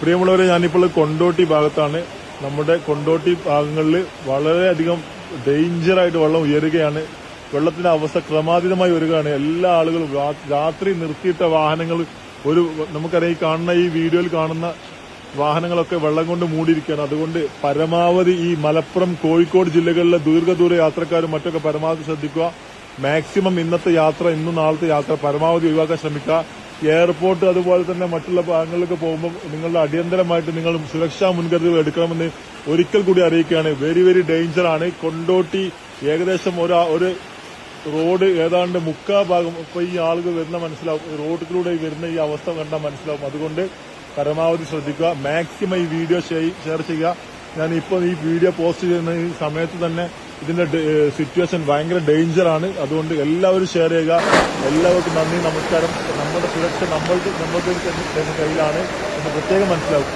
പ്രിയമുള്ളവരെ ഞാനിപ്പോൾ കൊണ്ടോട്ടി ഭാഗത്താണ്. നമ്മുടെ കൊണ്ടോട്ടി ഭാഗങ്ങളിൽ വളരെയധികം ഡേഞ്ചറായിട്ട് വെള്ളം ഉയരുകയാണ്. വെള്ളത്തിന്റെ അവസ്ഥ ക്രമാതീതമായി വരികയാണ് എല്ലാ ആളുകളും രാത്രി നിർത്തിയിട്ട വാഹനങ്ങൾ ഒരു നമുക്കറിയാം ഈ കാണുന്ന ഈ വീഡിയോയിൽ കാണുന്ന വാഹനങ്ങളൊക്കെ വെള്ളം കൊണ്ട് മൂടിയിരിക്കുകയാണ്. അതുകൊണ്ട് പരമാവധി ഈ മലപ്പുറം കോഴിക്കോട് ജില്ലകളിലെ ദീർഘദൂര യാത്രക്കാരും മറ്റൊക്കെ പരമാവധി ശ്രദ്ധിക്കുക. മാക്സിമം ഇന്നത്തെ യാത്ര ഇന്നും നാളത്തെ യാത്ര പരമാവധി ഒഴിവാക്കാൻ ശ്രമിക്കുക. എയർപോർട്ട് അതുപോലെ തന്നെ മറ്റുള്ള ഭാഗങ്ങളിലേക്ക് പോകുമ്പോൾ നിങ്ങളുടെ അടിയന്തരമായിട്ട് നിങ്ങൾ സുരക്ഷാ മുൻകരുതൽ എടുക്കണമെന്ന് ഒരിക്കൽ കൂടി അറിയിക്കുകയാണ്. വെരി വെരി ഡേഞ്ചർ ആണ്. കൊണ്ടോട്ടി ഏകദേശം ഒരു ഒരു റോഡ് ഏതാണ്ട് മുക്കാ ഭാഗം ഇപ്പൊ ഈ ആളുകൾ വരുന്ന മനസ്സിലാവും. റോഡിലൂടെ വരുന്ന ഈ അവസ്ഥ കണ്ടാൽ മനസ്സിലാവും. അതുകൊണ്ട് പരമാവധി ശ്രദ്ധിക്കുക. മാക്സിമം ഈ വീഡിയോ ഷെയർ ചെയ്യുക. ഞാൻ ഇപ്പോൾ ഈ വീഡിയോ പോസ്റ്റ് ചെയ്യുന്ന ഈ സമയത്ത് തന്നെ ഇതിന്റെ സിറ്റുവേഷൻ ഭയങ്കര ഡേഞ്ചർ ആണ്. അതുകൊണ്ട് എല്ലാവരും ഷെയർ ചെയ്യുക. എല്ലാവർക്കും നന്ദി നമസ്കാരം. നമ്മുടെ സുരക്ഷ നമ്മൾക്ക് നമ്മൾക്ക് കയ്യിലാണ് എന്ന് പ്രത്യേകം മനസ്സിലാവും